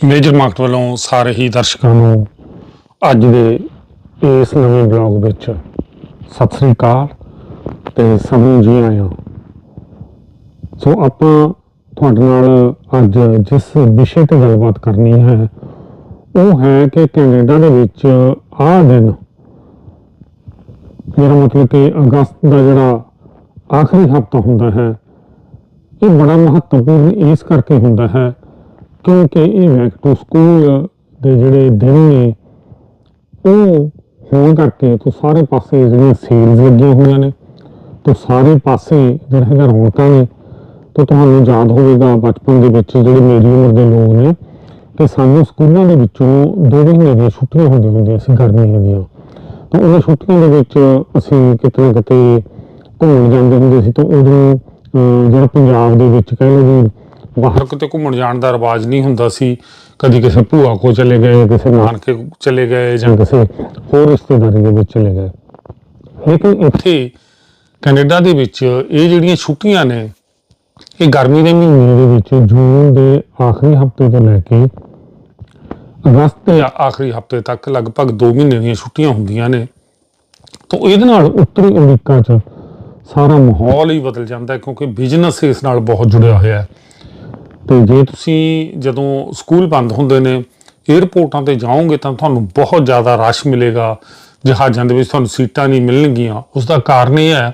Major market ਵੱਲੋਂ ਸਾਰੇ ਹੀ ਦਰਸ਼ਕਾਂ ਨੂੰ ਅੱਜ ਦੇ ਇਸ ਨਵੇਂ ਬਲੌਗ ਵਿੱਚ ਸਤਿ ਸ੍ਰੀ ਅਕਾਲ ਤੇ ਸਭ ਨੂੰ ਜੀ ਆਇਆਂ। ਸੋ ਆਪਾਂ ਤੁਹਾਡੇ ਨਾਲ ਅੱਜ ਜਿਸ ਵਿਸ਼ੇ ਤੇ ਗੱਲਬਾਤ ਕਰਨੀ ਹੈ, ਉਹ ਹੈ ਕਿ ਕੈਨੇਡਾ ਦੇ ਵਿੱਚ ਆਹ ਦਿਨ ਮੇਰਾ ਮਤਲਬ ਕਿ ਅਗਸਤ ਦਾ ਜਿਹੜਾ ਆਖਰੀ ਹਫਤਾ ਹੁੰਦਾ ਹੈ, ਇਹ ਬੜਾ ਮਹੱਤਵਪੂਰਨ ਇਸ ਕਰਕੇ ਹੁੰਦਾ ਹੈ ਕਿਉਂਕਿ ਇਹ ਬੈਕ ਟੂ ਸਕੂਲ ਦੇ ਜਿਹੜੇ ਦਿਨ ਨੇ, ਉਹ ਹੋਣ ਕਰਕੇ ਤੋਂ ਸਾਰੇ ਪਾਸੇ ਜਿਹੜੀਆਂ ਸੇਲਸ ਲੱਗੀਆਂ ਹੋਈਆਂ ਨੇ, ਤੋਂ ਸਾਰੇ ਪਾਸੇ ਜਿਹੜਾ ਹੈਗਾ ਰੌਣਕਾਂ ਨੇ, ਤੋਂ ਤੁਹਾਨੂੰ ਯਾਦ ਹੋਵੇਗਾ ਬਚਪਨ ਦੇ ਵਿੱਚ ਜਿਹੜੇ ਮੇਰੀ ਉਮਰ ਦੇ ਲੋਕ ਨੇ, ਕਿ ਸਾਨੂੰ ਸਕੂਲਾਂ ਦੇ ਵਿੱਚੋਂ ਦੋ ਮਹੀਨੇ ਦੀਆਂ ਛੁੱਟੀਆਂ ਹੁੰਦੀਆਂ ਹੁੰਦੀਆਂ ਸੀ ਗਰਮੀਆਂ ਦੀਆਂ। ਤਾਂ ਉਹਨਾਂ ਛੁੱਟੀਆਂ ਦੇ ਵਿੱਚ ਅਸੀਂ ਕਿਤੇ ਨਾ ਕਿਤੇ ਘੁੰਮਣ ਜਾਂਦੇ ਹੁੰਦੇ ਸੀ, ਤਾਂ ਉਦੋਂ ਜਿਹੜਾ ਪੰਜਾਬ ਦੇ ਵਿੱਚ ਕਹਿ ਲਓ ਵੀ ਬਾਹਰ ਕਿਤੇ ਘੁੰਮਣ ਜਾਣ ਦਾ ਰਿਵਾਜ ਨਹੀਂ ਹੁੰਦਾ ਸੀ। ਕਦੀ ਕਿਸੇ ਭੂਆ ਕੋ ਚਲੇ ਗਏ, ਕਿਸੇ ਨਾਨਕੇ ਚਲੇ ਗਏ ਜਾਂ ਕਿਸੇ ਹੋਰ ਰਿਸ਼ਤੇਦਾਰੀ ਦੇ ਵਿੱਚ ਚਲੇ ਗਏ। ਲੇਕਿਨ ਇੱਥੇ ਕੈਨੇਡਾ ਦੇ ਵਿੱਚ ਇਹ ਜਿਹੜੀਆਂ ਛੁੱਟੀਆਂ ਨੇ, ਇਹ ਗਰਮੀ ਦੇ ਮਹੀਨੇ ਦੇ ਵਿੱਚ ਜੂਨ ਦੇ ਆਖਰੀ ਹਫ਼ਤੇ ਤੋਂ ਲੈ ਕੇ ਅਗਸਤ ਦੇ ਆਖਰੀ ਹਫ਼ਤੇ ਤੱਕ ਲਗਭਗ 2 ਮਹੀਨੇ ਦੀਆਂ ਛੁੱਟੀਆਂ ਹੁੰਦੀਆਂ ਨੇ। ਤਾਂ ਇਹਦੇ ਨਾਲ ਉੱਤਰੀ ਅਮਰੀਕਾ 'ਚ ਸਾਰਾ ਮਾਹੌਲ ਹੀ ਬਦਲ ਜਾਂਦਾ ਹੈ ਕਿਉਂਕਿ ਬਿਜ਼ਨਸ ਇਸ ਨਾਲ ਬਹੁਤ ਜੁੜਿਆ ਹੋਇਆ ਹੈ। ਤੇ ਜੇ ਤੁਸੀਂ ਜਦੋਂ ਸਕੂਲ ਬੰਦ ਹੁੰਦੇ ਨੇ 에ਅਰਪੋਰਟਾਂ ਤੇ ਜਾਓਗੇ ਤਾਂ ਤੁਹਾਨੂੰ ਬਹੁਤ ਜ਼ਿਆਦਾ ਰਸ਼ ਮਿਲੇਗਾ ਜਹਾਜ਼ਾਂ ਦੇ ਵਿੱਚ ਤੁਹਾਨੂੰ ਸੀਟਾਂ ਨਹੀਂ ਮਿਲਣਗੀਆਂ। ਉਸ ਦਾ ਕਾਰਨ ਇਹ ਹੈ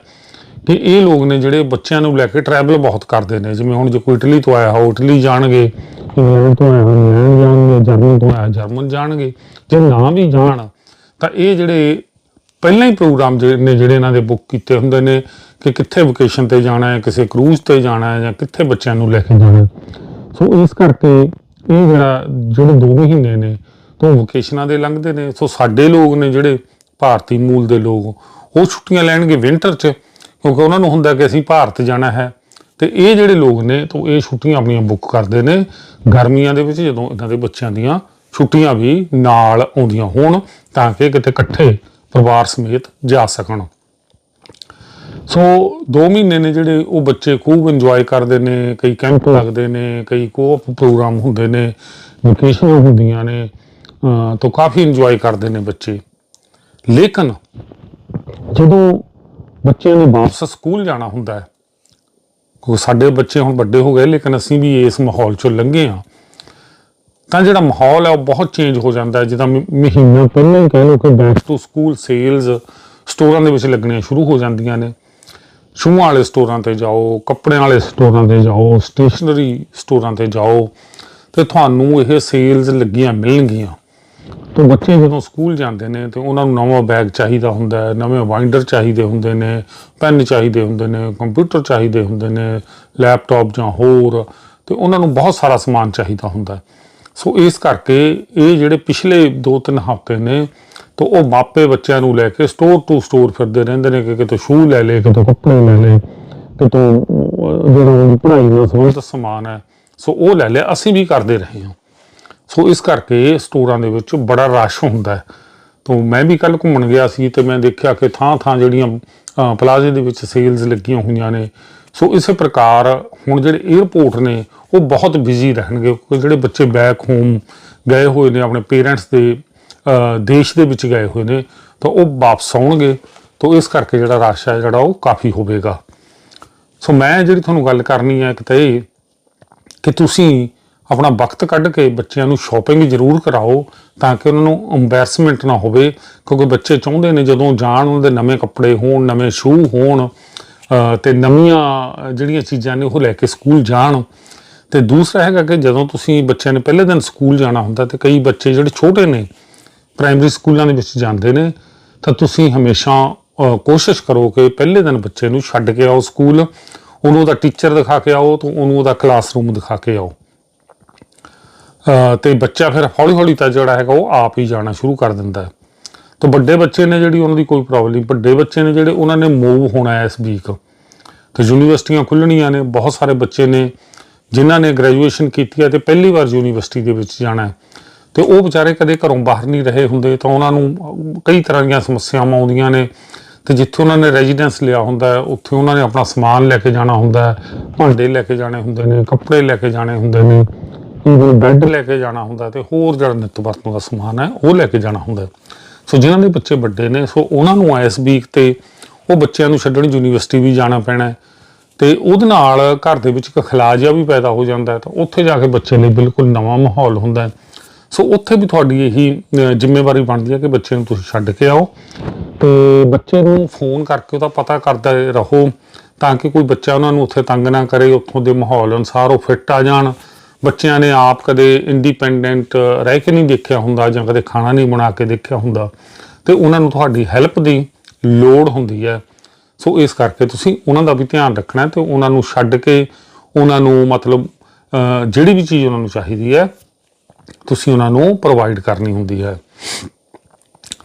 ਕਿ ਇਹ ਲੋਕ ਨੇ ਜਿਹੜੇ ਬੱਚਿਆਂ ਨੂੰ ਲੈ ਕੇ ਟਰੈਵਲ ਬਹੁਤ ਕਰਦੇ ਨੇ ਜਿਵੇਂ ਹੁਣ ਜੇ ਕੋਈ ਇਟਲੀ ਤੋਂ ਆਇਆ ਹੋ ਇਟਲੀ ਜਾਣਗੇ। ਇੰਗਲੈਂਡ ਤੋਂ ਆਇਆ ਹੋ ਇੰਗਲੈਂਡ ਜਾਣਗੇ ਜਰਮਨ ਤੋਂ ਆਇਆ ਜਰਮਨ ਜਾਣਗੇ। ਜੇ ਨਾ ਵੀ ਜਾਣ ਤਾਂ ਇਹ ਜਿਹੜੇ ਪਹਿਲਾਂ ਹੀ ਪ੍ਰੋਗਰਾਮ ਜਿਹੜੇ ਨੇ ਜਿਹੜੇ ਇਹਨਾਂ ਦੇ ਬੁੱਕ ਕੀਤੇ ਹੁੰਦੇ ਨੇ ਕਿ ਕਿੱਥੇ ਵਕੇਸ਼ਨ ਤੇ ਜਾਣਾ ਹੈ ਕਿਸੇ ਕਰੂਜ਼ ਤੇ ਜਾਣਾ ਹੈ ਜਾਂ ਕਿੱਥੇ ਬੱਚਿਆਂ ਨੂੰ ਲੈ ਕੇ ਜਾਣਾ ਹੈ। ਸੋ ਇਸ ਕਰਕੇ ਇਹ ਜਿਹੜਾ ਜਿਹੜੇ 2 ਮਹੀਨੇ ਨੇ, ਤੋਂ ਵਕੇਸ਼ਨਾਂ ਦੇ ਲੰਘਦੇ ਨੇ। ਸੋ ਸਾਡੇ ਲੋਕ ਨੇ ਜਿਹੜੇ ਭਾਰਤੀ ਮੂਲ ਦੇ ਲੋਕ, ਉਹ ਛੁੱਟੀਆਂ ਲੈਣਗੇ ਵਿੰਟਰ 'ਚ, ਕਿਉਂਕਿ ਉਹਨਾਂ ਨੂੰ ਹੁੰਦਾ ਕਿ ਅਸੀਂ ਭਾਰਤ ਜਾਣਾ ਹੈ। ਤੇ ਇਹ ਜਿਹੜੇ ਲੋਕ ਨੇ, ਤੋਂ ਇਹ ਛੁੱਟੀਆਂ ਆਪਣੀਆਂ ਬੁੱਕ ਕਰਦੇ ਨੇ। ਗਰਮੀਆਂ ਦੇ ਵਿੱਚ ਜਦੋਂ ਇਹਨਾਂ ਦੇ ਬੱਚਿਆਂ ਦੀਆਂ ਛੁੱਟੀਆਂ ਵੀ ਨਾਲ ਆਉਂਦੀਆਂ ਹੋਣ, ਤਾਂ ਕਿ ਕਿਤੇ ਇਕੱਠੇ ਪਰਿਵਾਰ ਸਮੇਤ ਜਾ ਸਕਣ। ਸੋ 2 ਮਹੀਨੇ ਨੇ ਜਿਹੜੇ ਉਹ ਬੱਚੇ ਖੂਬ ਇੰਜੋਏ ਕਰਦੇ ਨੇ ਕਈ ਕੈਂਪ ਲੱਗਦੇ ਨੇ ਕਈ ਕੋਪ ਪ੍ਰੋਗਰਾਮ ਹੁੰਦੇ ਨੇ ਵਕੇਸ਼ਨਾਂ ਹੁੰਦੀਆਂ ਨੇ ਤਾਂ ਕਾਫੀ ਇੰਜੋਏ ਕਰਦੇ ਨੇ ਬੱਚੇ। ਲੇਕਿਨ ਜਦੋਂ ਬੱਚਿਆਂ ਨੇ ਵਾਪਸ ਸਕੂਲ ਜਾਣਾ ਹੁੰਦਾ ਹੈ ਕਿਉਂਕਿ ਸਾਡੇ ਬੱਚੇ ਹੁਣ ਵੱਡੇ ਹੋ ਗਏ ਲੇਕਿਨ ਅਸੀਂ ਵੀ ਇਸ ਮਾਹੌਲ ਚੋਂ ਲੰਘੇ ਆ ਤਾਂ ਜਿਹੜਾ ਮਾਹੌਲ ਹੈ ਉਹ ਬਹੁਤ ਚੇਂਜ ਹੋ ਜਾਂਦਾ ਹੈ। ਜਿੱਦਾਂ ਮਹੀਨਾ ਪਹਿਲਾਂ ਹੀ ਕਹਿ ਲਓ ਕਿ ਬੈਕ ਟੂ ਸਕੂਲ ਸੇਲਸ ਸਟੋਰਾਂ ਦੇ ਵਿੱਚ ਲੱਗਣੀਆਂ ਸ਼ੁਰੂ ਹੋ ਜਾਂਦੀਆਂ ਨੇ। ਸ਼ੂਆਂ ਵਾਲੇ ਸਟੋਰਾਂ ਤੇ ਜਾਓ, ਕੱਪੜਿਆਂ ਵਾਲੇ ਸਟੋਰਾਂ ਤੇ ਜਾਓ ਸਟੇਸ਼ਨਰੀ ਸਟੋਰਾਂ ਤੇ ਜਾਓ ਤੇ ਤੁਹਾਨੂੰ ਇਹ ਸੇਲਸ ਲੱਗੀਆਂ ਮਿਲਣਗੀਆਂ। ਤੋਂ ਬੱਚੇ ਜਦੋਂ ਸਕੂਲ ਜਾਂਦੇ ਨੇ ਤੇ ਉਹਨਾਂ ਨੂੰ ਨਵਾਂ ਬੈਗ ਚਾਹੀਦਾ ਹੁੰਦਾ ਹੈ, ਨਵੇਂ ਵਾਈਂਡਰ ਚਾਹੀਦੇ ਹੁੰਦੇ ਨੇ ਪੈਨ ਚਾਹੀਦੇ ਹੁੰਦੇ ਨੇ ਕੰਪਿਊਟਰ ਚਾਹੀਦੇ ਹੁੰਦੇ ਨੇ ਲੈਪਟਾਪ ਜਾਂ ਹੋਰ ਤੇ ਉਹਨਾਂ ਨੂੰ ਬਹੁਤ ਸਾਰਾ ਸਮਾਨ ਚਾਹੀਦਾ ਹੁੰਦਾ ਸੋ ਇਸ ਕਰਕੇ ਇਹ ਜਿਹੜੇ ਪਿਛਲੇ 2-3 ਹਫ਼ਤੇ ਨੇ ਤਾਂ ਉਹ ਮਾਪੇ ਬੱਚਿਆਂ ਨੂੰ ਲੈ ਕੇ ਸਟੋਰ ਟੂ ਸਟੋਰ ਫਿਰਦੇ ਰਹਿੰਦੇ ਨੇ ਕਿ ਕਿਤੇ ਸ਼ੂ ਲੈ ਲੇ ਕਿਤੋਂ ਕੱਪੜੇ ਲੈ ਲੇ ਕਿਤੋਂ ਜਿਹੜਾ ਉਹਦੀ ਪੜ੍ਹਾਈ ਨਾਲ ਸੰਬੰਧਿਤ ਸਮਾਨ ਹੈ, ਸੋ ਉਹ ਲੈ ਲਿਆ, ਅਸੀਂ ਵੀ ਕਰਦੇ ਰਹੇ ਹਾਂ। ਸੋ ਇਸ ਕਰਕੇ ਸਟੋਰਾਂ ਦੇ ਵਿੱਚ ਬੜਾ ਰਸ਼ ਹੁੰਦਾ ਹੈ। ਤੋਂ ਮੈਂ ਵੀ ਕੱਲ ਘੁੰਮਣ ਗਿਆ ਸੀ ਤੇ ਮੈਂ ਦੇਖਿਆ ਕਿ ਥਾਂ ਥਾਂ ਜਿਹੜੀਆਂ ਪਲਾਜ਼ੇ ਦੇ ਵਿੱਚ ਸੇਲਸ ਲੱਗੀਆਂ ਹੋਈਆਂ ਨੇ। ਸੋ ਇਸੇ ਪ੍ਰਕਾਰ ਹੁਣ ਜਿਹੜੇ 에ਅਰਪੋਰਟ ਨੇ, ਉਹ ਬਹੁਤ ਬਿਜ਼ੀ ਰਹਿਣਗੇ, ਕਿਉਂਕਿ ਜਿਹੜੇ ਬੱਚੇ ਬੈਕ ਹੋਮ ਗਏ ਹੋਏ ਨੇ ਆਪਣੇ ਪੇਰੈਂਟਸ ਦੇ ਦੇਸ਼ ਦੇ ਵਿੱਚ ਗਏ ਹੋਏ ਨੇ, ਤਾਂ ਉਹ ਵਾਪਸ ਆਉਣਗੇ, ਤਾਂ ਇਸ ਕਰਕੇ ਜਿਹੜਾ ਰਸ਼ ਹੈ, ਜਿਹੜਾ ਉਹ ਕਾਫੀ ਹੋਵੇਗਾ। ਸੋ ਮੈਂ ਜਿਹੜੀ ਤੁਹਾਨੂੰ ਗੱਲ ਕਰਨੀ ਹੈ, ਇੱਕ ਤਾਂ ਇਹ ਕਿ ਤੁਸੀਂ ਆਪਣਾ ਵਕਤ ਕੱਢ ਕੇ ਬੱਚਿਆਂ ਨੂੰ ਸ਼ਾਪਿੰਗ ਜ਼ਰੂਰ ਕਰਾਓ, ਤਾਂ ਕਿ ਉਹਨਾਂ ਨੂੰ ਐਮਬੈਰਸਮੈਂਟ ਨਾ ਹੋਵੇ, ਕਿਉਂਕਿ ਬੱਚੇ ਚਾਹੁੰਦੇ ਨੇ ਜਦੋਂ ਜਾਣ ਉਹਨਾਂ ਦੇ ਨਵੇਂ ਕੱਪੜੇ ਹੋਣ, ਨਵੇਂ ਸ਼ੂ ਹੋਣ ਅਹ ਤੇ ਨਵੀਆਂ ਜਿਹੜੀਆਂ ਚੀਜ਼ਾਂ ਨੇ ਉਹ ਲੈ ਕੇ ਸਕੂਲ ਜਾਣ। ਤੇ ਦੂਸਰਾ ਹੈਗਾ ਕਿ ਜਦੋਂ ਤੁਸੀਂ ਬੱਚਿਆਂ ਨੇ ਪਹਿਲੇ ਦਿਨ ਸਕੂਲ ਜਾਣਾ ਹੁੰਦਾ, ਤੇ ਕਈ ਬੱਚੇ ਜਿਹੜੇ ਛੋਟੇ ਨੇ ਪ੍ਰਾਇਮਰੀ ਸਕੂਲਾਂ ਦੇ ਵਿੱਚ ਜਾਂਦੇ ਨੇ ਤਾਂ ਤੁਸੀਂ ਹਮੇਸ਼ਾ ਕੋਸ਼ਿਸ਼ ਕਰੋ ਕਿ ਪਹਿਲੇ ਦਿਨ ਬੱਚੇ ਨੂੰ ਛੱਡ ਕੇ ਆਓ ਸਕੂਲ ਉਹਨੂੰ ਉਹਦਾ ਟੀਚਰ ਦਿਖਾ ਕੇ ਆਓ ਤੇ ਉਹਨੂੰ ਉਹਦਾ ਕਲਾਸਰੂਮ ਦਿਖਾ ਕੇ ਆਓ। ਅਹ, ਤੇ ਬੱਚਾ ਫਿਰ ਹੌਲੀ ਹੌਲੀ ਤਾਂ ਜਿਹੜਾ ਹੈਗਾ ਉਹ ਆਪ ਹੀ ਜਾਣਾ ਸ਼ੁਰੂ ਕਰ ਦਿੰਦਾ ਹੈ। ਤਾਂ ਵੱਡੇ ਬੱਚੇ ਨੇ ਜਿਹੜੀ ਉਹਨਾਂ ਦੀ ਕੋਈ ਪ੍ਰੋਬਲਮ ਨਹੀਂ ਵੱਡੇ ਬੱਚੇ ਨੇ ਜਿਹੜੇ ਉਹਨਾਂ ਨੇ ਮੂਵ ਹੋਣਾ ਹੈ ਇਸ ਵੀਕ ਤੇ ਯੂਨੀਵਰਸਿਟੀਆਂ ਖੁੱਲਣੀਆਂ ਨੇ ਬਹੁਤ ਸਾਰੇ ਬੱਚੇ ਨੇ ਜਿਨ੍ਹਾਂ ਨੇ ਗ੍ਰੈਜੂਏਸ਼ਨ ਕੀਤੀ ਹੈ ਤੇ ਪਹਿਲੀ ਵਾਰ ਯੂਨੀਵਰਸਿਟੀ ਦੇ ਵਿੱਚ ਜਾਣਾ ਹੈ। ਤੇ ਉਹ ਵਿਚਾਰੇ ਕਦੇ ਘਰੋਂ ਬਾਹਰ ਨਹੀਂ ਰਹੇ ਹੁੰਦੇ, ਤਾਂ ਉਹਨਾਂ ਨੂੰ ਕਈ ਤਰ੍ਹਾਂ ਦੀਆਂ ਸਮੱਸਿਆਵਾਂ ਆਉਂਦੀਆਂ ਨੇ। ਤੇ ਜਿੱਥੇ ਉਹਨਾਂ ਨੇ ਰੈਜ਼ੀਡੈਂਸ ਲਿਆ ਹੁੰਦਾ ਹੈ, ਉੱਥੇ ਉਹਨਾਂ ਨੇ ਆਪਣਾ ਸਮਾਨ ਲੈ ਕੇ ਜਾਣਾ ਹੁੰਦਾ ਹੈ, ਭਾਂਡੇ ਲੈ ਕੇ ਜਾਣੇ ਹੁੰਦੇ ਨੇ, ਕੱਪੜੇ ਲੈ ਕੇ ਜਾਣੇ ਹੁੰਦੇ ਨੇ ਈਵਨ ਬੈੱਡ ਲੈ ਕੇ ਜਾਣਾ ਹੁੰਦਾ ਤੇ ਹੋਰ ਜਿਹੜਾ ਨਿੱਤ ਵਰਤੋਂ ਦਾ ਸਮਾਨ ਹੈ, ਉਹ ਲੈ ਕੇ ਜਾਣਾ ਹੁੰਦਾ ਸੋ ਜਿਨ੍ਹਾਂ ਦੇ ਬੱਚੇ ਵੱਡੇ ਨੇ, ਸੋ ਉਹਨਾਂ ਨੂੰ ਇਸ ਵੀਕ ਤੇ ਉਹ ਬੱਚਿਆਂ ਨੂੰ ਛੱਡਣ ਯੂਨੀਵਰਸਿਟੀ ਵੀ ਜਾਣਾ ਪੈਣਾ ਹੈ। ਤੇ ਉਹਦੇ ਨਾਲ ਘਰ ਦੇ ਵਿੱਚ ਇੱਕ ਖਿਲਾਅ ਜਿਹਾ ਵੀ ਪੈਦਾ ਹੋ ਜਾਂਦਾ ਤਾਂ ਉੱਥੇ ਜਾ ਕੇ ਬੱਚੇ ਲਈ ਬਿਲਕੁਲ ਨਵਾਂ ਮਾਹੌਲ ਹੁੰਦਾ ਹੈ। ਸੋ ਉੱਥੇ ਵੀ ਤੁਹਾਡੀ ਇਹੀ ਜ਼ਿੰਮੇਵਾਰੀ ਬਣਦੀ ਹੈ ਕਿ ਬੱਚੇ ਨੂੰ ਤੁਸੀਂ ਛੱਡ ਕੇ ਆਓ। ਤੇ ਬੱਚੇ ਨੂੰ ਫੋਨ ਕਰਕੇ ਉਹਦਾ ਪਤਾ ਕਰਦੇ ਰਹੋ ਤਾਂ ਕਿ ਕੋਈ ਬੱਚਾ ਉਹਨਾਂ ਨੂੰ ਉੱਥੇ ਤੰਗ ਨਾ ਕਰੇ, ਉੱਥੋਂ ਦੇ ਮਾਹੌਲ ਅਨੁਸਾਰ ਉਹ ਫਿੱਟ ਆ ਜਾਣ। ਬੱਚਿਆਂ ਨੇ ਆਪ ਕਦੇ ਇੰਡੀਪੈਂਡੈਂਟ ਰਹਿ ਕੇ ਨਹੀਂ ਦੇਖਿਆ ਹੁੰਦਾ ਜਾਂ ਕਦੇ ਖਾਣਾ ਨਹੀਂ ਬਣਾ ਕੇ ਦੇਖਿਆ ਹੁੰਦਾ। ਤੇ ਉਹਨਾਂ ਨੂੰ ਤੁਹਾਡੀ ਹੈਲਪ ਦੀ ਲੋੜ ਹੁੰਦੀ ਹੈ। ਸੋ ਇਸ ਕਰਕੇ ਤੁਸੀਂ ਉਹਨਾਂ ਦਾ ਵੀ ਧਿਆਨ ਰੱਖਣਾ ਹੈ ਤੇ ਉਹਨਾਂ ਨੂੰ ਛੱਡ ਕੇ ਉਹਨਾਂ ਨੂੰ ਮਤਲਬ ਜਿਹੜੀ ਵੀ ਚੀਜ਼ ਉਹਨਾਂ ਨੂੰ ਚਾਹੀਦੀ ਹੈ ਤੁਸੀਂ ਉਹਨਾਂ ਨੂੰ ਪ੍ਰੋਵਾਈਡ ਕਰਨੀ ਹੁੰਦੀ ਹੈ।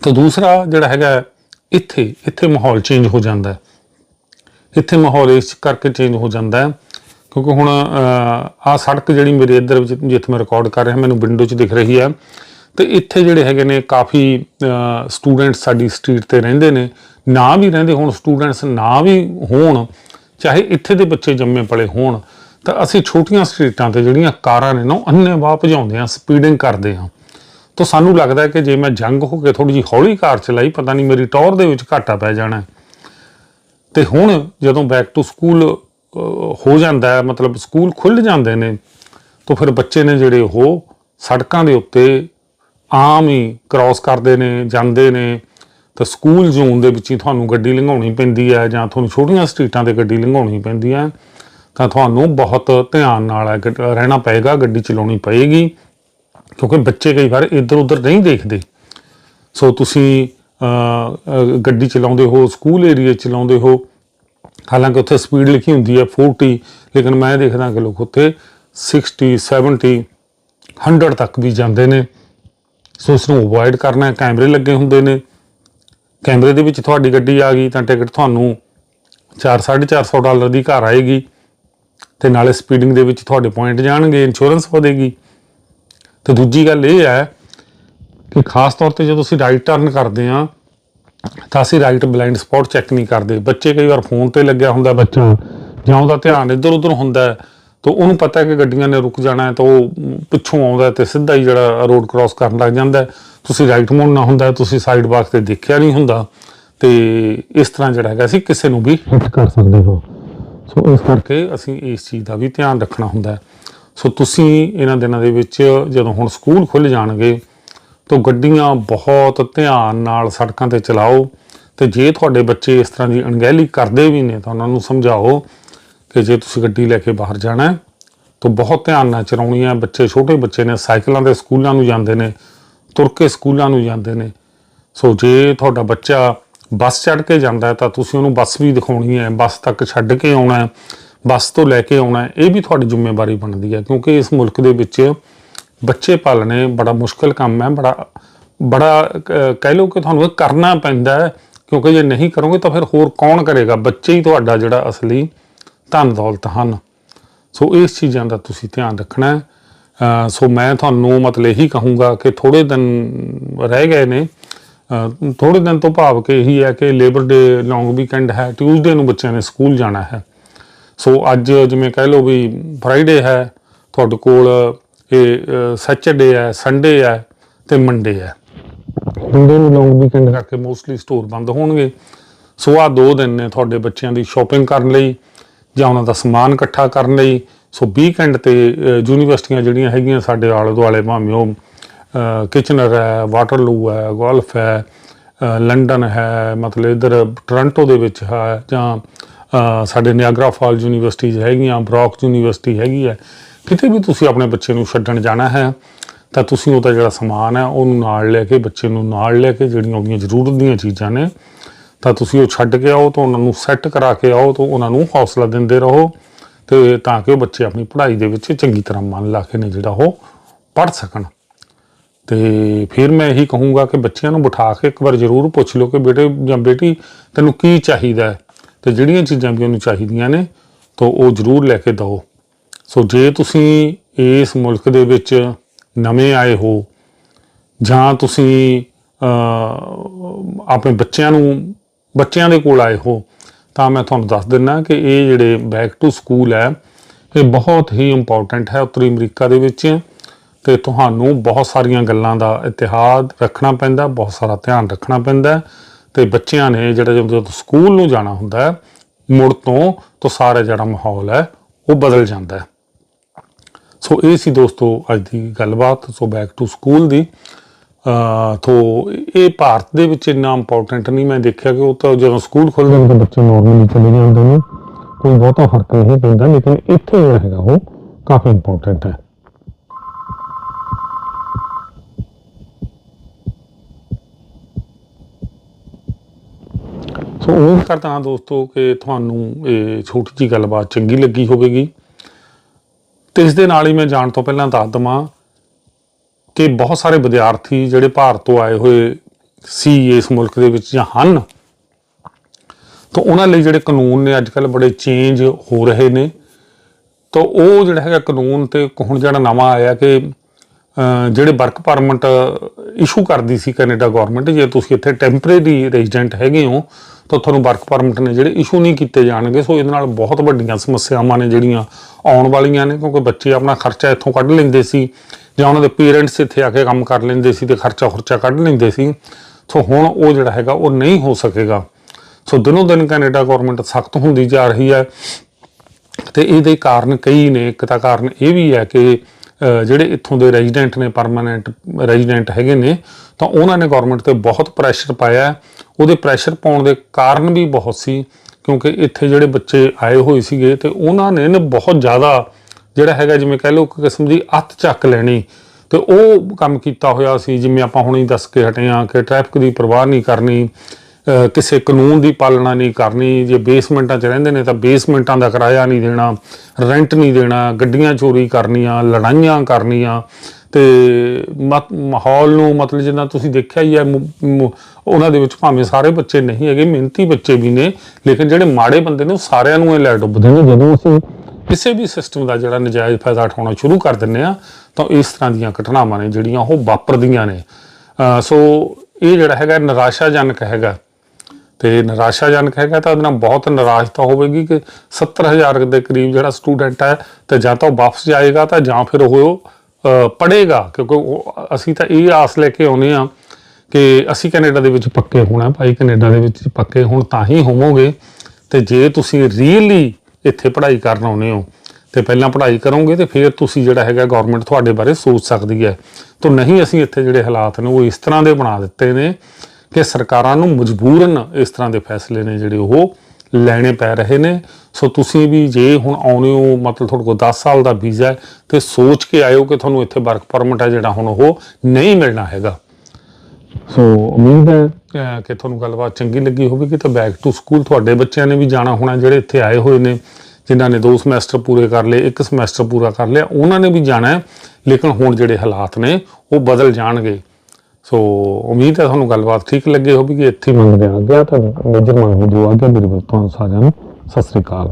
ਤਾਂ ਦੂਸਰਾ ਜਿਹੜਾ ਹੈਗਾ ਇੱਥੇ ਇੱਥੇ ਮਾਹੌਲ ਚੇਂਜ ਹੋ ਜਾਂਦਾ ਹੈ। ਇੱਥੇ ਮਾਹੌਲ ਇਸ ਕਰਕੇ ਚੇਂਜ ਹੋ ਜਾਂਦਾ ਹੈ, ਕਿਉਂਕਿ ਹੁਣ ਆ ਸੜਕ ਜਿਹੜੀ ਮੇਰੇ ਇੱਧਰ ਵਿੱਚ, ਜਿੱਥੇ ਮੈਂ ਰਿਕਾਰਡ ਕਰ ਰਿਹਾ, ਮੈਨੂੰ ਵਿੰਡੋ 'ਚ ਦਿਖ ਰਹੀ ਹੈ। ਤੇ ਇੱਥੇ ਜਿਹੜੇ ਹੈਗੇ ਨੇ ਕਾਫੀ ਸਟੂਡੈਂਟਸ ਸਾਡੀ ਸਟਰੀਟ ਤੇ ਰਹਿੰਦੇ ਨੇ, ਨਾ ਵੀ ਰਹਿੰਦੇ ਹੋਣ ਸਟੂਡੈਂਟਸ ਨਾ ਵੀ ਹੋਣ, ਚਾਹੇ ਇੱਥੇ ਦੇ ਬੱਚੇ ਜੰਮੇ ਪਲੇ ਹੋਣ ਤਾਂ ਅਸੀਂ ਛੋਟੀਆਂ ਸਟਰੀਟਾਂ ਤੇ ਜਿਹੜੀਆਂ ਕਾਰਾਂ ਨੇ ਨਾ, ਉਹ ਅੰਨੇ ਵਾਹ ਭਜਾਉਂਦੇ ਆ ਸਪੀਡਿੰਗ ਕਰਦੇ ਆ ਤਾਂ ਸਾਨੂੰ ਲੱਗਦਾ ਕਿ ਜੇ ਮੈਂ ਜੰਗ ਹੋ ਕੇ ਥੋੜੀ ਜਿਹੀ ਹੌਲੀ ਕਾਰ ਚਲਾਈ, ਪਤਾ ਨਹੀਂ ਮੇਰੀ ਟੌਰ ਦੇ ਵਿੱਚ ਘਾਟਾ ਪੈ ਜਾਣਾ ਹੈ। ਤੇ ਹੁਣ ਜਦੋਂ ਬੈਕ ਟੂ ਸਕੂਲ ਹੋ ਜਾਂਦਾ ਹੈ, ਮਤਲਬ ਸਕੂਲ ਖੁੱਲ ਜਾਂਦੇ ਨੇ, ਤਾਂ ਫਿਰ ਬੱਚੇ ਨੇ ਜਿਹੜੇ ਉਹ ਸੜਕਾਂ ਦੇ ਉੱਤੇ ਆਮ ਹੀ ਕ੍ਰਾਸ ਕਰਦੇ ਨੇ, ਜਾਂਦੇ ਨੇ। ਤਾਂ ਸਕੂਲ ਜ਼ੋਨ ਦੇ ਵਿੱਚ ਹੀ ਤੁਹਾਨੂੰ ਗੱਡੀ ਲੰਘਾਉਣੀ ਪੈਂਦੀ ਹੈ ਜਾਂ ਤੁਹਾਨੂੰ ਛੋਟੀਆਂ ਸਟਰੀਟਾਂ ਤੇ ਗੱਡੀ ਲੰਘਾਉਣੀ ਪੈਂਦੀ ਹੈ। ਤਾਂ ਤੁਹਾਨੂੰ ਬਹੁਤ ਧਿਆਨ ਨਾਲ ਹੈ ਗੱਡ- ਰਹਿਣਾ ਪਏਗਾ, ਗੱਡੀ ਚਲਾਉਣੀ ਪਏਗੀ, ਕਿਉਂਕਿ ਬੱਚੇ ਕਈ ਵਾਰ ਇੱਧਰ ਉੱਧਰ ਨਹੀਂ ਦੇਖਦੇ। ਸੋ ਤੁਸੀਂ ਗੱਡੀ ਚਲਾਉਂਦੇ ਹੋ, ਸਕੂਲ ਏਰੀਆ ਚਲਾਉਂਦੇ ਹੋ, ਹਾਲਾਂਕਿ ਉੱਥੇ ਸਪੀਡ ਲਿਖੀ ਹੁੰਦੀ ਹੈ 40 ਲੇਕਿਨ ਮੈਂ ਦੇਖਦਾ ਕਿ ਲੋਕ ਉੱਥੇ 60 70 100 ਤੱਕ ਵੀ ਜਾਂਦੇ ਨੇ। ਸੋ ਇਸ ਨੂੰ ਅਵੋਇਡ ਕਰਨਾ ਹੈ, ਕੈਮਰੇ ਲੱਗੇ ਹੁੰਦੇ ਨੇ। ਕੈਮਰੇ ਦੇ ਵਿੱਚ ਤੁਹਾਡੀ ਗੱਡੀ ਆ ਗਈ, ਤਾਂ ਟਿਕਟ ਤੁਹਾਨੂੰ 4 450 ਡਾਲਰ ਦੀ ਘਰ ਆਏਗੀ। ਤੇ ਨਾਲੇ ਸਪੀਡਿੰਗ ਦੇ ਵਿੱਚ ਤੁਹਾਡੇ ਪੁਆਇੰਟ ਜਾਣਗੇ ਇੰਸ਼ੋਰੈਂਸ ਵਧੇਗੀ ਤੇ ਦੂਜੀ ਗੱਲ ਇਹ ਹੈ ਕਿ ਖਾਸ ਤੌਰ ਤੇ ਜਦੋਂ ਅਸੀਂ ਰਾਈਟ ਟਰਨ ਕਰਦੇ ਆ ਤਾਂ ਅਸੀਂ ਰਾਈਟ ਬਲਾਈਂਡ ਸਪੌਟ ਚੈੱਕ ਨਹੀਂ ਕਰਦੇ। ਬੱਚੇ ਕਈ ਵਾਰ ਫੋਨ ਤੇ ਲੱਗਿਆ ਹੁੰਦਾ, ਬੱਚਾ ਜਾਂ ਉਹਦਾ ਧਿਆਨ ਇੱਧਰ ਉੱਧਰ ਹੁੰਦਾ ਹੈ, ਤਾਂ ਉਹਨੂੰ ਪਤਾ ਹੈ ਕਿ ਗੱਡੀਆਂ ਨੇ ਰੁਕ ਜਾਣਾ ਹੈ, ਤਾਂ ਉਹ ਪਿੱਛੋਂ ਆਉਂਦਾ ਹੈ ਤੇ ਸਿੱਧਾ ਹੀ ਜਿਹੜਾ ਰੋਡ ਕ੍ਰਾਸ ਕਰਨ ਲੱਗ ਜਾਂਦਾ ਤੁਸੀਂ ਰਾਈਟ ਮੋੜਨਾ ਹੁੰਦਾ ਤੁਸੀਂ ਸਾਈਡ ਬਾਕ ਤੇ ਦੇਖਿਆ ਨਹੀਂ ਹੁੰਦਾ। ਤੇ ਇਸ ਤਰ੍ਹਾਂ ਜਿਹੜਾ ਹੈਗਾ, ਅਸੀਂ ਕਿਸੇ ਨੂੰ ਵੀ ਹਿੱਟ ਕਰ ਸਕਦੇ ਹੋ। ਸੋ ਇਸ ਕਰਕੇ ਅਸੀਂ ਇਸ ਚੀਜ਼ ਦਾ ਵੀ ਧਿਆਨ ਰੱਖਣਾ ਹੁੰਦਾ ਸੋ ਤੁਸੀਂ ਇਹਨਾਂ ਦਿਨਾਂ ਦੇ ਵਿੱਚ ਜਦੋਂ ਹੁਣ ਸਕੂਲ ਖੁੱਲ ਜਾਣਗੇ, ਤਾਂ ਗੱਡੀਆਂ ਬਹੁਤ ਧਿਆਨ ਨਾਲ ਸੜਕਾਂ ਤੇ ਚਲਾਓ ਤੇ ਜੇ ਤੁਹਾਡੇ ਬੱਚੇ ਇਸ ਤਰ੍ਹਾਂ ਦੀ ਅਣਗਹਿਲੀ ਕਰਦੇ ਵੀ ਨੇ, ਤਾਂ ਉਹਨਾਂ ਨੂੰ ਸਮਝਾਓ ਕਿ ਜੇ ਤੁਸੀਂ ਗੱਡੀ ਲੈ ਕੇ ਬਾਹਰ ਜਾਣਾ ਹੈ, ਤਾਂ ਬਹੁਤ ਧਿਆਨ ਨਾਲ ਚਲਾਉਣੀ ਹੈ। ਬੱਚੇ, ਛੋਟੇ ਬੱਚੇ ਨੇ, ਸਾਈਕਲਾਂ ਤੇ ਸਕੂਲਾਂ ਨੂੰ ਜਾਂਦੇ ਨੇ, ਤੁਰ ਕੇ ਸਕੂਲਾਂ ਨੂੰ ਜਾਂਦੇ ਨੇ। ਸੋ ਜੇ ਤੁਹਾਡਾ ਬੱਚਾ ਬੱਸ ਚੜ੍ਹ ਕੇ ਜਾਂਦਾ ਤਾਂ ਤੁਸੀਂ ਉਹਨੂੰ ਬੱਸ ਵੀ ਦਿਖਾਉਣੀ ਹੈ, ਬੱਸ ਤੱਕ ਛੱਡ ਕੇ ਆਉਣਾ ਬੱਸ ਤੋਂ ਲੈ ਕੇ ਆਉਣਾ ਇਹ ਵੀ ਤੁਹਾਡੀ ਜ਼ਿੰਮੇਵਾਰੀ ਬਣਦੀ ਹੈ ਕਿਉਂਕਿ ਇਸ ਮੁਲਕ ਦੇ ਵਿੱਚ ਬੱਚੇ ਪਾਲਣੇ ਬੜਾ ਮੁਸ਼ਕਲ ਕੰਮ ਹੈ, ਬੜਾ ਬੜਾ ਕਹਿ ਲਓ ਕਿ ਤੁਹਾਨੂੰ ਇਹ ਕਰਨਾ ਪੈਂਦਾ ਹੈ ਕਿਉਂਕਿ ਜੇ ਨਹੀਂ ਕਰੋਗੇ ਤਾਂ ਫਿਰ ਹੋਰ ਕੌਣ ਕਰੇਗਾ? ਬੱਚੇ ਹੀ ਤੁਹਾਡਾ ਜਿਹੜਾ ਅਸਲੀ ਧਨ ਦੌਲਤ ਹਨ। ਸੋ ਇਸ ਚੀਜ਼ਾਂ ਦਾ ਤੁਸੀਂ ਧਿਆਨ ਰੱਖਣਾ ਸੋ ਮੈਂ ਤੁਹਾਨੂੰ ਮਤਲਬ ਇਹੀ ਕਹੂੰਗਾ ਕਿ ਥੋੜੇ ਦਿਨ ਰਹਿ ਗਏ ਨੇ ਥੋੜੇ ਦਿਨ ਤੋਂ ਭਾਵ ਕਿ ਇਹੀ ਹੈ ਕਿ ਲੇਬਰ ਡੇ ਲੌਂਗ ਵੀਕਐਂਡ ਹੈ ਟਿਊਜ਼ਡੇ ਨੂੰ ਬੱਚਿਆਂ ਨੇ ਸਕੂਲ ਜਾਣਾ ਹੈ। ਸੋ ਅੱਜ ਜਿਵੇਂ ਕਹਿ ਲਓ ਵੀ ਫਰਾਈਡੇ ਹੈ, ਤੁਹਾਡੇ ਕੋਲ ਇਹ ਸੈਚਰਡੇ ਹੈ ਸੰਡੇ ਹੈ ਤੇ ਮੰਡੇ ਹੈ। ਮੰਡੇ ਨੂੰ ਲੌਂਗ ਵੀਕਐਂਡ ਕਰਕੇ ਮੋਸਟਲੀ ਸਟੋਰ ਬੰਦ ਹੋਣਗੇ। ਸੋ ਆ ਦੋ ਦਿਨ ਨੇ ਤੁਹਾਡੇ ਬੱਚਿਆਂ ਦੀ ਸ਼ਾਪਿੰਗ ਕਰਨ ਲਈ ਜਾਂ ਉਹਨਾਂ ਦਾ ਸਮਾਨ ਇਕੱਠਾ ਕਰਨ ਲਈ। ਸੋ ਵੀਕਐਂਡ ਤੇ ਯੂਨੀਵਰਸਿਟੀਆਂ ਜਿਹੜੀਆਂ ਹੈਗੀਆਂ ਸਾਡੇ ਆਲੇ ਦੁਆਲੇ ਭਾਵੇਂ ਉਹ ਕਿਚਨਰ ਹੈ, ਵਾਟਰਲੂ ਹੈ, ਗੋਲਫ ਹੈ ਲੰਡਨ ਹੈ, ਮਤਲਬ ਇਧਰ ਟੋਰਾਂਟੋ ਦੇ ਵਿੱਚ ਹੈ ਜਾਂ ਸਾਡੇ ਨਿਆਗਰਾ ਫਾਲ ਯੂਨੀਵਰਸਿਟੀਜ਼ ਹੈਗੀਆਂ, ਬਰੌਕ ਯੂਨੀਵਰਸਿਟੀ ਹੈਗੀ ਹੈ। ਕਿਤੇ ਵੀ ਤੁਸੀਂ ਆਪਣੇ ਬੱਚੇ ਨੂੰ ਛੱਡਣ ਜਾਣਾ ਹੈ, ਤਾਂ ਤੁਸੀਂ ਉਹਦਾ ਜਿਹੜਾ ਸਮਾਨ ਹੈ, ਉਹਨੂੰ ਨਾਲ ਲੈ ਕੇ, ਬੱਚੇ ਨੂੰ ਨਾਲ ਲੈ ਕੇ, ਜਿਹੜੀਆਂ ਉਹਦੀਆਂ ਜ਼ਰੂਰਤ ਦੀਆਂ ਚੀਜ਼ਾਂ ਨੇ, ਤਾਂ ਤੁਸੀਂ ਉਹ ਛੱਡ ਕੇ ਆਓ, ਤਾਂ ਉਹਨਾਂ ਨੂੰ ਸੈੱਟ ਕਰਾ ਕੇ ਆਓ, ਤਾਂ ਉਹਨਾਂ ਨੂੰ ਹੌਸਲਾ ਦਿੰਦੇ ਰਹੋ, ਤੇ ਤਾਂ ਕਿ ਉਹ ਬੱਚੇ ਆਪਣੀ ਪੜ੍ਹਾਈ ਦੇ ਵਿੱਚ ਚੰਗੀ ਤਰ੍ਹਾਂ ਮਨ ਲਾ ਕੇ ਨੇ ਜਿਹੜਾ ਉਹ ਪੜ੍ਹ ਸਕਣ। ਤੇ ਫਿਰ ਮੈਂ ਇਹੀ ਕਹੂੰਗਾ ਕਿ ਬੱਚਿਆਂ ਨੂੰ ਬਿਠਾ ਕੇ ਇੱਕ ਵਾਰ ਜ਼ਰੂਰ ਪੁੱਛ ਲਓ ਕਿ ਬੇਟੇ ਜਾਂ ਬੇਟੀ, ਤੈਨੂੰ ਕੀ ਚਾਹੀਦਾ ਹੈ? ਤੇ ਜਿਹੜੀਆਂ ਚੀਜ਼ਾਂ ਵੀ ਉਹਨੂੰ ਚਾਹੀਦੀਆਂ ਨੇ, ਤਾਂ ਉਹ ਜ਼ਰੂਰ ਲੈ ਕੇ ਦਿਓ। ਸੋ ਜੇ ਤੁਸੀਂ ਇਸ ਮੁਲਕ ਦੇ ਵਿੱਚ ਨਵੇਂ ਆਏ ਹੋ, ਜਾਂ ਤੁਸੀਂ ਆਪਣੇ ਬੱਚਿਆਂ ਨੂੰ, ਬੱਚਿਆਂ ਦੇ ਕੋਲ ਆਏ ਹੋ, ਤਾਂ ਮੈਂ ਤੁਹਾਨੂੰ ਦੱਸ ਦਿੰਦਾ ਕਿ ਇਹ ਜਿਹੜੇ ਬੈਕ ਟੂ ਸਕੂਲ ਹੈ, ਇਹ ਬਹੁਤ ਹੀ ਇੰਪੋਰਟੈਂਟ ਹੈ ਉੱਤਰੀ ਅਮਰੀਕਾ ਦੇ ਵਿੱਚ। ਤੇ ਤੁਹਾਨੂੰ ਬਹੁਤ ਸਾਰੀਆਂ ਗੱਲਾਂ ਦਾ ਇਤਿਹਾਦ ਰੱਖਣਾ ਪੈਂਦਾ, ਬਹੁਤ ਸਾਰਾ ਧਿਆਨ ਰੱਖਣਾ ਪੈਂਦਾ ਤੇ ਬੱਚਿਆਂ ਨੇ ਜਿਹੜਾ ਜਦੋਂ ਜਦੋਂ ਸਕੂਲ ਨੂੰ ਜਾਣਾ ਹੁੰਦਾ ਮੁੜ ਤੋਂ ਤਾਂ ਸਾਰਾ ਜਿਹੜਾ ਮਾਹੌਲ ਹੈ, ਉਹ ਬਦਲ ਜਾਂਦਾ ਹੈ। ਸੋ ਇਹ ਸੀ ਦੋਸਤੋ ਅੱਜ ਦੀ ਗੱਲਬਾਤ, ਸੋ ਬੈਕ ਟੂ ਸਕੂਲ ਦੀ। ਅ ਤੋ ਇਹ ਭਾਰਤ ਦੇ ਵਿੱਚ ਇੰਨਾ ਇੰਪੋਰਟੈਂਟ ਨਹੀਂ ਮੈਂ ਦੇਖਿਆ ਕਿ ਉਹ ਤਾਂ ਜਦੋਂ ਸਕੂਲ ਖੁੱਲ੍ਹਦੇ ਨੇ ਬੱਚੇ ਨੋਰਮਲੀ ਚਲੇ ਜਾਂਦੇ ਨੇ। ਕੋਈ ਬਹੁਤਾ ਫ਼ਰਕ ਨਹੀਂ ਪੈਂਦਾ, ਲੇਕਿਨ ਇੱਥੇ ਜਿਹੜਾ ਹੈਗਾ ਉਹ ਕਾਫੀ ਇੰਪੋਰਟੈਂਟ ਹੈ। ਸੋ ਉਮੀਦ ਕਰਦਾ ਹਾਂ ਦੋਸਤੋ ਕਿ ਤੁਹਾਨੂੰ ਇਹ ਛੋਟੀ ਜੀ ਗੱਲਬਾਤ ਚੰਗੀ ਲੱਗੀ ਹੋਵੇਗੀ। ਤੇ ਇਸ ਦੇ ਨਾਲ ਹੀ ਮੈਂ ਜਾਣ ਤੋਂ ਪਹਿਲਾਂ ਦੱਸ ਦਵਾਂ ਕਿ ਬਹੁਤ ਸਾਰੇ ਵਿਦਿਆਰਥੀ ਜਿਹੜੇ ਭਾਰਤ ਤੋਂ ਆਏ ਹੋਏ ਸੀ ਇਸ ਮੁਲਕ ਦੇ ਵਿੱਚ ਜਾਂ ਹਨ, ਤਾਂ ਉਹਨਾਂ ਲਈ ਜਿਹੜੇ ਕਾਨੂੰਨ ਨੇ ਅੱਜ ਕੱਲ ਬੜੇ ਚੇਂਜ ਹੋ ਰਹੇ ਨੇ। ਤਾਂ ਉਹ ਜਿਹੜਾ ਹੈਗਾ ਕਾਨੂੰਨ ਤੇ ਹੁਣ ਜਿਹੜਾ ਨਵਾਂ ਆਇਆ ਕਿ ਜਿਹੜੇ ਵਰਕ ਪਰਮਿਟ ਇਸ਼ੂ ਕਰਦੀ ਸੀ ਕੈਨੇਡਾ ਗਵਰਨਮੈਂਟ, ਜੇ ਤੁਸੀਂ ਇੱਥੇ ਟੈਂਪਰੇਰੀ ਰੈਜ਼ੀਡੈਂਟ ਹੈਗੇ ਹੋ, ਤਾਂ ਤੁਹਾਨੂੰ ਵਰਕ ਪਰਮਿਟ ਨੇ ਜਿਹੜੇ ਇਸ਼ੂ ਨਹੀਂ ਕੀਤੇ ਜਾਣਗੇ। ਸੋ ਇਹਦੇ ਨਾਲ ਬਹੁਤ ਵੱਡੀਆਂ ਸਮੱਸਿਆਵਾਂ ਨੇ ਜਿਹੜੀਆਂ ਆਉਣ ਵਾਲੀਆਂ ਨੇ, ਕਿਉਂਕਿ ਬੱਚੇ ਆਪਣਾ ਖਰਚਾ ਇੱਥੋਂ ਕੱਢ ਲੈਂਦੇ ਸੀ ਜਾਂ ਉਹਨਾਂ ਦੇ ਪੇਰੈਂਟਸ ਇੱਥੇ ਆ ਕੇ ਕੰਮ ਕਰ ਲੈਂਦੇ ਸੀ ਤੇ ਖਰਚਾ ਖੁਰਚਾ ਕੱਢ ਲੈਂਦੇ ਸੀ। ਸੋ ਹੁਣ ਉਹ ਜਿਹੜਾ ਹੈਗਾ, ਉਹ ਨਹੀਂ ਹੋ ਸਕੇਗਾ। ਸੋ ਦਿਨੋਂ ਦਿਨ ਕੈਨੇਡਾ ਗਵਰਨਮੈਂਟ ਸਖਤ ਹੁੰਦੀ ਜਾ ਰਹੀ ਹੈ। ਤੇ ਇਹਦੇ ਕਾਰਨ ਕਈ ਨੇ, ਇੱਕ ਤਾਂ ਕਾਰਨ ਇਹ ਵੀ ਹੈ ਕਿ ਜਿਹੜੇ ਇੱਥੋਂ ਦੇ ਰੈਜ਼ੀਡੈਂਟ ਨੇ ਪਰਮਾਨੈਂਟ ਰੈਜ਼ੀਡੈਂਟ ਹੈਗੇ ਨੇ, ਤਾਂ ਉਹਨਾਂ ਨੇ ਗਵਰਨਮੈਂਟ ਤੇ ਬਹੁਤ ਪ੍ਰੈਸ਼ਰ ਪਾਇਆ ਉਹਦੇ ਪ੍ਰੈਸ਼ਰ ਪਾਉਣ ਦੇ ਕਾਰਨ ਵੀ ਬਹੁਤ ਸੀ, ਕਿਉਂਕਿ ਇੱਥੇ ਜਿਹੜੇ ਬੱਚੇ ਆਏ ਹੋਏ ਸੀਗੇ ਤੇ ਉਹਨਾਂ ਨੇ ਨਾ ਬਹੁਤ ਜ਼ਿਆਦਾ ਜਿਹੜਾ ਹੈਗਾ, ਜਿਵੇਂ ਕਹਿ ਲਓ ਇੱਕ ਕਿਸਮ ਦੀ ਅੱਤ ਚੱਕ ਲੈਣੀ। ਤੇ ਉਹ ਕੰਮ ਕੀਤਾ ਹੋਇਆ ਸੀ, ਜਿਵੇਂ ਆਪਾਂ ਹੁਣੇ ਹੀ ਦੱਸ ਕੇ ਹਟੇ ਹਾਂ ਕਿ ਟ੍ਰੈਫਿਕ ਦੀ ਪਰਵਾਹ ਨਹੀਂ ਕਰਨੀ। ਕਿਸੇ ਕਾਨੂੰਨ ਦੀ ਪਾਲਣਾ ਨਹੀਂ ਕਰਨੀ, ਜੇ ਬੇਸਮੈਂਟਾਂ 'ਚ ਰਹਿੰਦੇ ਨੇ ਤਾਂ ਬੇਸਮੈਂਟਾਂ ਦਾ ਕਿਰਾਇਆ ਨਹੀਂ ਦੇਣਾ ਰੈਂਟ ਨਹੀਂ ਦੇਣਾ, ਗੱਡੀਆਂ ਚੋਰੀ ਕਰਨੀਆਂ, ਲੜਾਈਆਂ ਕਰਨੀਆਂ ਤੇ ਮਾਹੌਲ ਨੂੰ ਮਤਲਬ ਜਿੰਨਾ ਤੁਸੀਂ ਦੇਖਿਆ ਹੀ ਹੈ ਉਹਨਾਂ ਦੇ ਵਿੱਚ ਭਾਵੇਂ ਸਾਰੇ ਬੱਚੇ ਨਹੀਂ ਹੈਗੇ, ਮਿਹਨਤੀ ਬੱਚੇ ਵੀ ਨੇ, ਲੇਕਿਨ ਜਿਹੜੇ ਮਾੜੇ ਬੰਦੇ ਨੇ ਉਹ ਸਾਰਿਆਂ ਨੂੰ ਇਹ ਲੈ ਡੁੱਬਦੇ ਨੇ। ਜਦੋਂ ਅਸੀਂ ਕਿਸੇ ਵੀ ਸਿਸਟਮ ਦਾ ਜਿਹੜਾ ਨਜਾਇਜ਼ ਫਾਇਦਾ ਉਠਾਉਣਾ ਸ਼ੁਰੂ ਕਰ ਦਿੰਦੇ ਆ ਤਾਂ ਇਸ ਤਰ੍ਹਾਂ ਦੀਆਂ ਘਟਨਾਵਾਂ ਨੇ ਜਿਹੜੀਆਂ ਉਹ ਵਾਪਰਦੀਆਂ ਨੇ। ਸੋ ਇਹ ਜਿਹੜਾ ਹੈਗਾ, ਨਿਰਾਸ਼ਾਜਨਕ ਹੈਗਾ। ਤੇ ਨਿਰਾਸ਼ਾਜਨਕ ਹੈਗਾ ਤਾਂ ਉਹਦੇ ਨਾਲ ਬਹੁਤ ਨਿਰਾਸ਼ਤਾ ਹੋਵੇਗੀ ਕਿ 70000 ਦੇ ਕਰੀਬ ਜਿਹੜਾ ਸਟੂਡੈਂਟ ਹੈ ਤੇ ਜਾਂ ਤਾਂ ਉਹ ਵਾਪਸ ਜਾਏਗਾ ਤਾਂ ਜਾਂ ਫਿਰ ਉਹ ਅਹ, ਪੜ੍ਹੇਗਾ ਕਿਉਂਕਿ ਅਸੀਂ ਤਾਂ ਇਹ ਆਸ ਲੈ ਕੇ ਆਉਨੇ ਆ ਕਿ ਅਸੀਂ ਕੈਨੇਡਾ ਦੇ ਵਿੱਚ ਪੱਕੇ ਹੋਣਾ ਭਾਈ ਕੈਨੇਡਾ ਦੇ ਵਿੱਚ ਪੱਕੇ ਹੋਣ ਤਾਂ ਹੀ ਹੋਵੋਗੇ। ਤੇ ਜੇ ਤੁਸੀਂ ਰੀਅਲੀ ਇੱਥੇ ਪੜ੍ਹਾਈ ਕਰਨ ਆਉਨੇ ਹੋ ਤੇ ਪਹਿਲਾਂ ਪੜ੍ਹਾਈ ਕਰੋਗੇ ਤੇ ਫਿਰ ਤੁਸੀਂ ਜਿਹੜਾ ਹੈਗਾ ਗਵਰਨਮੈਂਟ ਤੁਹਾਡੇ ਬਾਰੇ ਸੋਚ ਸਕਦੀ ਹੈ। ਤਾਂ ਨਹੀਂ ਅਸੀਂ ਇੱਥੇ ਜਿਹੜੇ ਹਾਲਾਤ ਨੇ ਉਹ ਇਸ ਤਰ੍ਹਾਂ ਦੇ ਬਣਾ ਦਿੱਤੇ ਨੇ ਕਿ ਸਰਕਾਰਾਂ ਨੂੰ ਮਜਬੂਰਨ ਇਸ ਤਰ੍ਹਾਂ ਦੇ ਫੈਸਲੇ ਨੇ ਜਿਹੜੇ ਉਹ ਲੈਣੇ ਪੈ ਰਹੇ ਨੇ। ਸੋ ਤੁਸੀਂ ਵੀ ਜੇ ਹੁਣ ਆਉਣੇ ਹੋ, ਮਤਲਬ ਤੁਹਾਡੇ ਕੋਲ 10 ਸਾਲ ਦਾ ਵੀਜ਼ਾ ਹੈ ਤੇ ਸੋਚ ਕੇ ਆਇਓ ਕਿ ਤੁਹਾਨੂੰ ਇੱਥੇ ਵਰਕ ਪਰਮਿਟ ਹੈ ਜਿਹੜਾ ਹੁਣ ਉਹ ਨਹੀਂ ਮਿਲਣਾ ਹੈਗਾ। ਸੋ ਉਮੀਦ ਹੈ ਕਿ ਤੁਹਾਨੂੰ ਗੱਲਬਾਤ ਚੰਗੀ ਲੱਗੀ ਹੋਵੇਗੀ ਤਾਂ ਬੈਕ ਟੂ ਸਕੂਲ ਤੁਹਾਡੇ ਬੱਚਿਆਂ ਨੇ ਵੀ ਜਾਣਾ ਹੋਣਾ, ਜਿਹੜੇ ਇੱਥੇ ਆਏ ਹੋਏ ਨੇ, ਜਿਨ੍ਹਾਂ ਨੇ ਦੋ ਸਮੈਸਟਰ ਪੂਰੇ ਕਰ ਲਏ, ਇੱਕ ਸਮੈਸਟਰ ਪੂਰਾ ਕਰ ਲਿਆ, ਉਹਨਾਂ ਨੇ ਵੀ ਜਾਣਾ ਹੈ। ਲੇਕਿਨ ਹੁਣ ਜਿਹੜੇ ਹਾਲਾਤ ਨੇ ਉਹ ਬਦਲ ਜਾਣਗੇ। ਸੋ ਉਮੀਦ ਹੈ ਤੁਹਾਨੂੰ ਗੱਲਬਾਤ ਠੀਕ ਲੱਗੀ ਹੋਵੇਗੀ, ਇੱਥੇ ਹੀ ਮੰਗਦੇ ਆ ਗਿਆ ਤਾਂ ਮੇਜਰ ਮੰਗ ਜੋ ਆ ਗਿਆ ਮੇਰੇ ਵੱਲ ਤੁਹਾਨੂੰ ਸਾਰਿਆਂ ਨੂੰ ਸਤਿ ਸ੍ਰੀ ਅਕਾਲ।